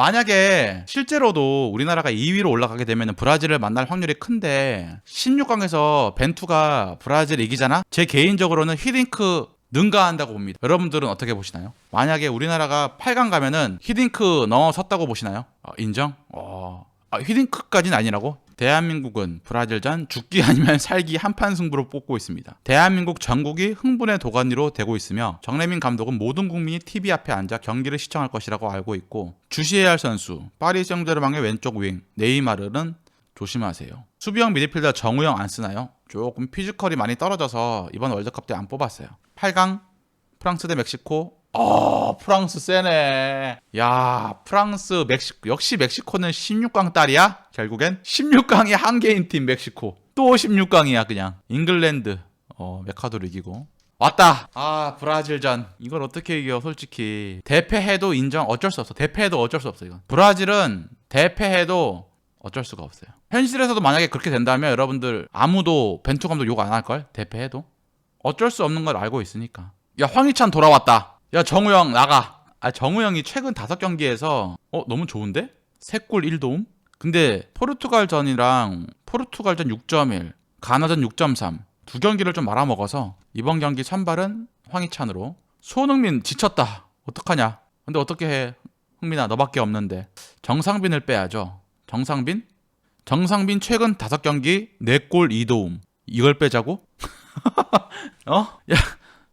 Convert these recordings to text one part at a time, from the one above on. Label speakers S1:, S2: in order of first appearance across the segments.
S1: 만약에 실제로도 우리나라가 2위로 올라가게 되면 브라질을 만날 확률이 큰데 16강에서 벤투가 브라질 이기잖아? 제 개인적으로는 히딩크 능가한다고 봅니다. 여러분들은 어떻게 보시나요? 만약에 우리나라가 8강 가면은 히딩크 넘어섰다고 보시나요? 어, 인정? 어, 아, 히딩크까지는 아니라고? 대한민국은 브라질전 죽기 아니면 살기 한판 승부로 뽑고 있습니다. 대한민국 전국이 흥분의 도가니로 되고 있으며 정래민 감독은 모든 국민이 TV 앞에 앉아 경기를 시청할 것이라고 알고 있고 할 선수 파리 생제르맹의 왼쪽 윙 네이마르는 조심하세요. 수비형 미드필더 정우영 안 쓰나요? 조금 피지컬이 많이 떨어져서 이번 월드컵 때 안 뽑았어요. 8강 프랑스 대 멕시코. 어, 프랑스 세네. 야, 프랑스, 멕시코. 역시 멕시코는 16강 딸이야? 결국엔 16강이 한 개인 팀 멕시코. 또 16강이야, 그냥. 잉글랜드. 어, 메카도를 이기고. 왔다. 아, 브라질전. 이걸 어떻게 이겨, 솔직히. 대패해도 인정. 어쩔 수 없어. 대패해도 어쩔 수 없어, 이건. 브라질은 대패해도 어쩔 수가 없어요. 현실에서도 만약에 그렇게 된다면 여러분들 아무도 벤투 감독 욕 안 할 걸? 대패해도? 어쩔 수 없는 걸 알고 있으니까. 야, 황희찬 돌아왔다. 야, 정우영 나가. 아, 정우영이 최근 다섯 경기에서 어, 너무 좋은데? 3골 1도움? 근데 포르투갈전이랑 포르투갈전 6.1, 가나전 6.3. 두 경기를 좀 말아먹어서 이번 경기 선발은 황희찬으로 손흥민 지쳤다. 어떡하냐? 근데 어떻게 해? 흥민아, 너밖에 없는데. 정상빈을 빼야죠. 정상빈? 정상빈 최근 다섯 경기 4골 2도움. 이걸 빼자고? 어? 야,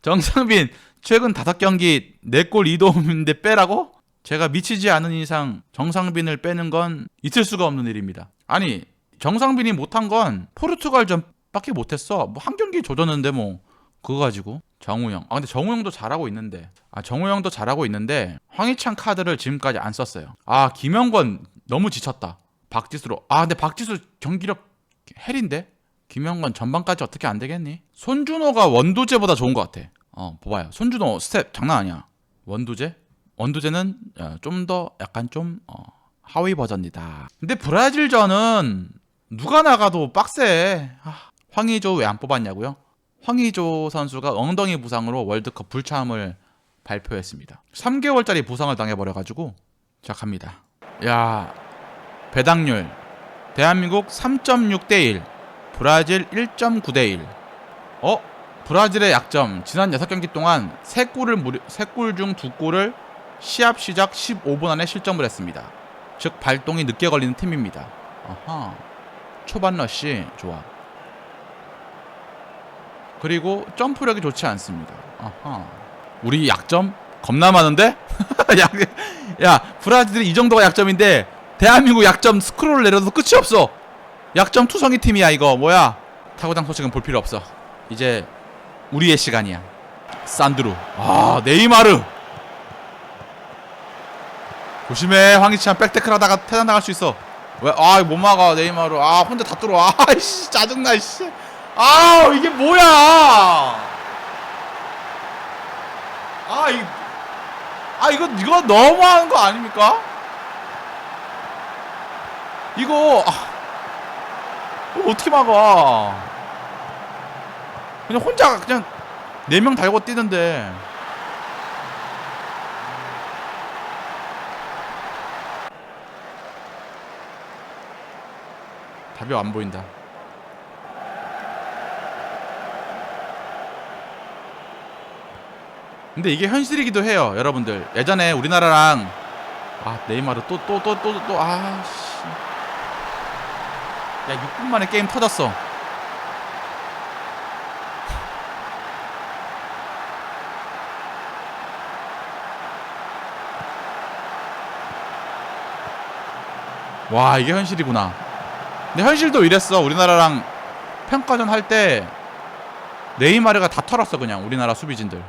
S1: 정상빈 최근 다섯 경기 4골 2도움인데 빼라고? 제가 미치지 않은 이상 정상빈을 빼는 건 있을 수가 없는 일입니다. 아니, 정상빈이 못한 건 포르투갈전밖에 못했어. 뭐 한 경기 조졌는데 뭐 그거 가지고 정우영. 아 근데 정우영도 잘하고 있는데 아 정우영도 잘하고 있는데 황희찬 카드를 지금까지 안 썼어요. 아 김영권 너무 지쳤다. 박지수로. 아 근데 박지수 경기력 헬인데 김영권 전반까지 어떻게 안 되겠니? 손준호가 원두재보다 좋은 것 같아. 어 봐봐요. 손준호 스텝 장난 아니야. 원두재? 원두재는 좀 더 약간 좀 어, 하위 버전이다. 근데 브라질전은 누가 나가도 빡세. 아, 황의조 왜 안 뽑았냐고요? 황의조 선수가 엉덩이 부상으로 월드컵 불참을 발표했습니다. 3개월짜리 부상을 당해버려가지고 자 갑니다. 야 배당률 대한민국 3.6 대 1 브라질 1.9 대 1 어? 브라질의 약점 지난 6경기 동안 3골을 무려 3골 중 2골을 시합 시작 15분 안에 실점을 했습니다. 즉 발동이 늦게 걸리는 팀입니다. 아하. 초반 러시 좋아. 그리고 점프력이 좋지 않습니다. 아하. 우리 약점 겁나 많은데? 야, 야, 브라질이 이 정도가 약점인데 대한민국 약점 스크롤 내려도 끝이 없어. 약점 투성이 팀이야 이거 뭐야? 타고당 소식은 볼 필요 없어. 이제 우리의 시간이야. 산드루. 아 네이마르. 조심해 황희찬 백테클 하다가 태단 나갈 수 있어. 왜? 아, 못 막아, 네이마르. 아, 혼자 다 뚫어. 아이씨, 짜증나, 씨. 아, 이게 뭐야! 아, 이, 아, 이거, 이거 너무하는 거 아닙니까? 이거, 아, 이거 어떻게 막아? 그냥 혼자, 그냥, 네 명 달고 뛰는데. 답이 안 보인다. 근데 이게 현실이기도 해요, 여러분들. 예전에 우리나라랑 아 네이마르 또 또 또 또 또 아씨. 야 6분 만에 게임 터졌어. 와 이게 현실이구나. 근데 현실도 이랬어. 우리나라랑 평가전 할 때 네이마르가 다 털었어 그냥 우리나라 수비진들.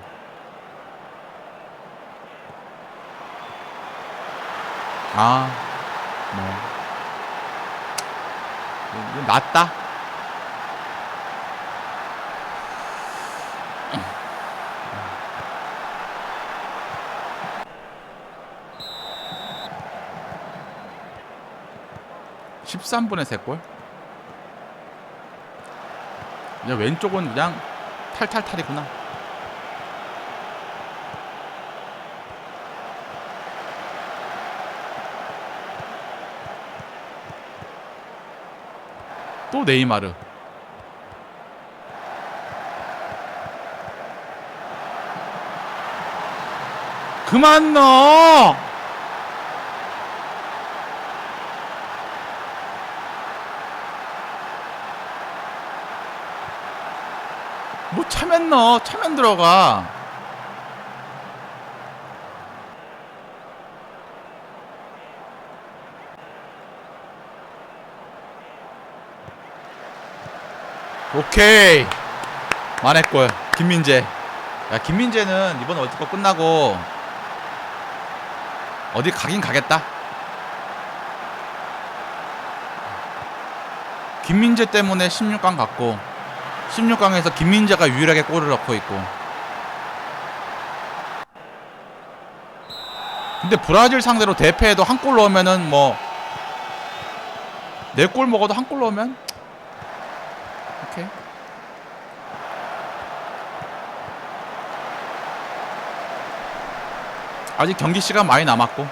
S1: 아, 뭐 이거 낫다. 13분의 3골. 이제 왼쪽은 그냥 탈탈탈이구나. 또 네이마르. 그만 넣어! 뭐 차면 넣어. 차면 들어가. 오케이. 만했골. 김민재. 야, 김민재는 이번 월드컵 끝나고 어디 가긴 가겠다. 김민재 때문에 16강 갔고 16강에서 김민재가 유일하게 골을 넣고 있고. 근데 브라질 상대로 대패해도 한 골 넣으면은 뭐 네 골 먹어도 한 골 넣으면? 오케이. 아직 경기 시간 많이 남았고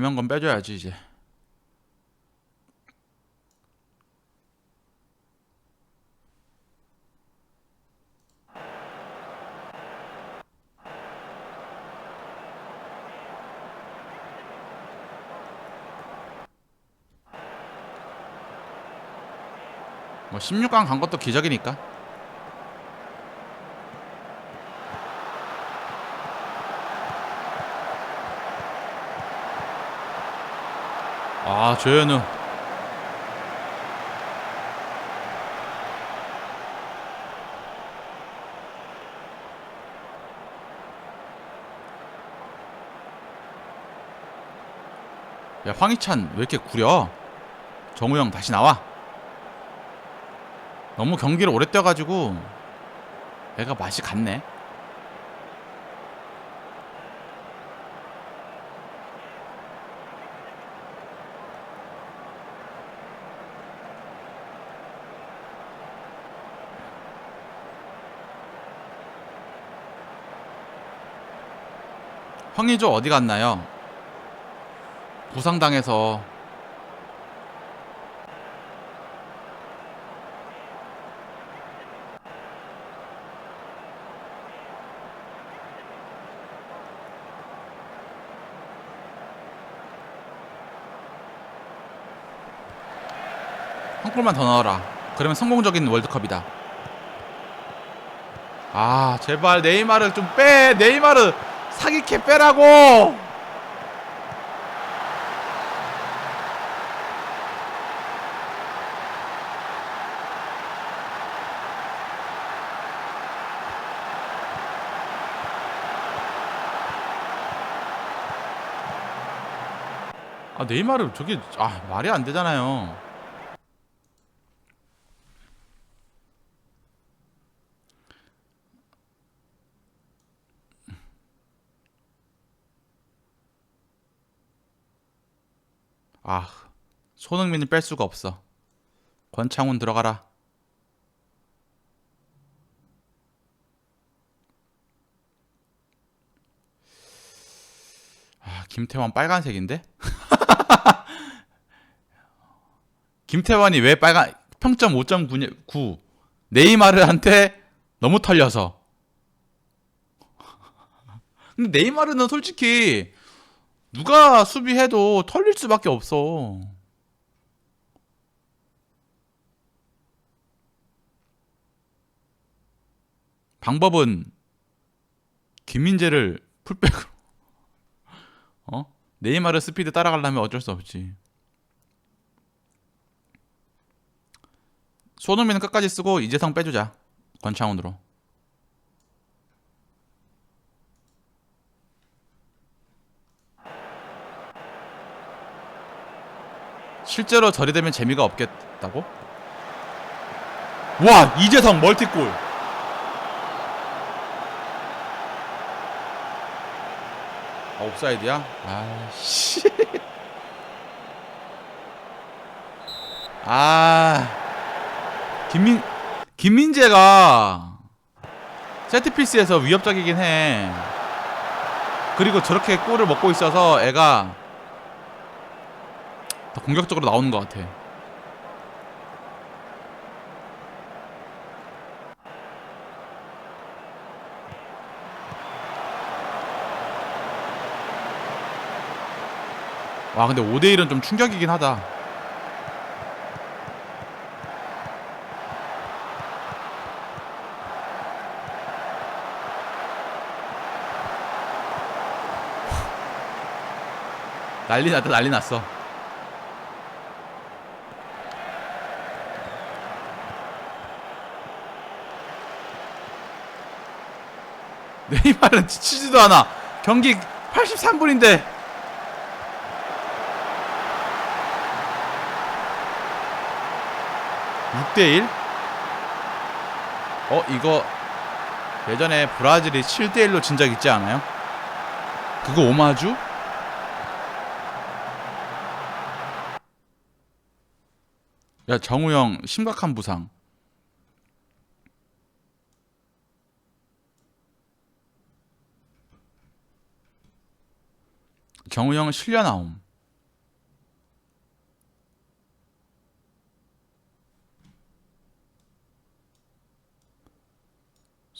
S1: 김영건 빼줘야지 이제. 뭐 16강 간 것도 기적이니까 아 조현우. 야 황희찬 왜 이렇게 구려? 정우영 다시 나와. 너무 경기를 오래 뛰어가지고 애가 맛이 갔네 황희조 어디 갔나요? 부상당해서 한 골만 더 넣어라. 그러면 성공적인 월드컵이다. 아 제발 네이마르 좀 빼. 네이마르 사기캐 빼라고. 아 네이마르 저게 아 말이 안 되잖아요. 아, 손흥민을 뺄 수가 없어. 권창훈 들어가라. 아, 김태환 빨간색인데? 김태환이 왜 빨간 평점 5.9 네이마르한테 너무 털려서. 근데 네이마르는 솔직히 누가 수비해도 털릴 수밖에 없어. 방법은 김민재를 풀백으로 어? 네이마르 스피드 따라가려면 어쩔 수 없지. 손흥민은 끝까지 쓰고 이재성 빼주자. 권창훈으로. 실제로 저리 되면 재미가 없겠다고? 와 이재성 멀티골 아 옵사이드야? 아씨 아 김민 김민재가 세트피스에서 위협적이긴 해. 그리고 저렇게 골을 먹고 있어서 애가 더 공격적으로 나오는 것 같아. 와 근데 5대1은 좀 충격이긴 하다. 난리 났다 난리 났어 네이마르는 지치지도 않아 경기 83분인데 (6대 1) 어 이거 예전에 브라질이 7대 1로 진 적 있지 않아요? 그거 오마주? 야 정우 형 심각한 부상. 정우 형 실려 나옴.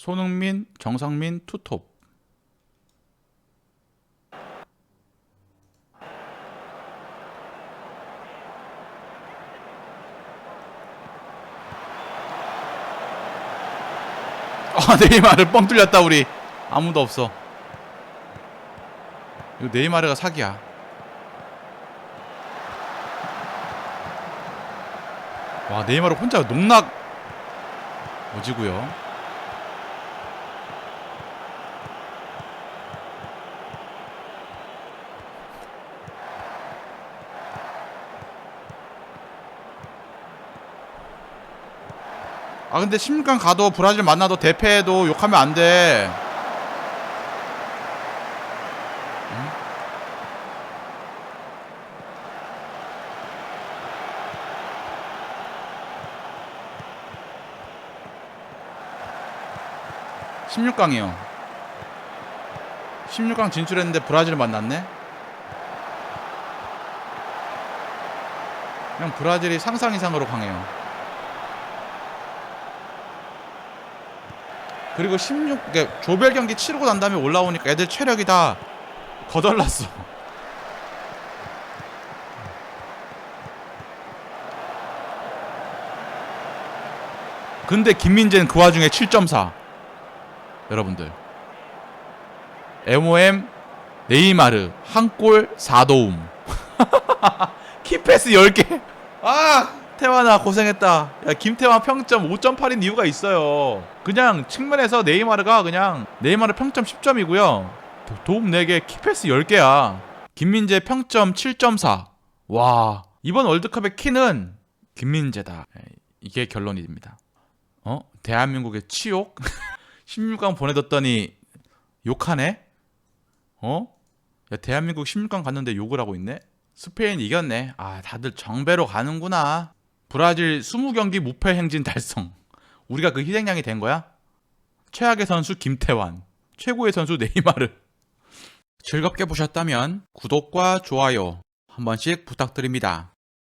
S1: 손흥민, 정상민, 투톱. 아 네이마르 뻥 뚫렸다 우리. 아무도 없어. 이거 네이마르가 사기야. 와 네이마르 혼자 농락. 오지고요 아 근데 16강 가도 브라질 만나도 대패해도 욕하면 안 돼. 응? (16강이요) (16강) 진출했는데 브라질 만났네 그냥 브라질이 상상 이상으로 강해요 그리고 16 그러니까 조별 경기 치르고 난 다음에 올라오니까 애들 체력이 다 거덜났어. 근데 김민재는 그 와중에 7.4. 여러분들. MOM 네이마르 한 골 4도움. 키패스 10개. 아! 태환아 고생했다. 야 김태환 평점 5.8인 이유가 있어요. 그냥 측면에서 네이마르가 그냥 네이마르 평점 10점이고요. 도움 4개, 키패스 10개야. 김민재 평점 7.4. 와 이번 월드컵의 키는 김민재다. 예, 이게 결론입니다. 어? 대한민국의 치욕? 16강 보내뒀더니 욕하네? 어? 야 대한민국 16강 갔는데 욕을 하고 있네? 스페인 이겼네. 아 다들 정배로 가는구나. 브라질 20경기 무패 행진 달성. 우리가 그 희생양이 된 거야? 최악의 선수 김태환, 최고의 선수 네이마르. 즐겁게 보셨다면 구독과 좋아요 한 번씩 부탁드립니다.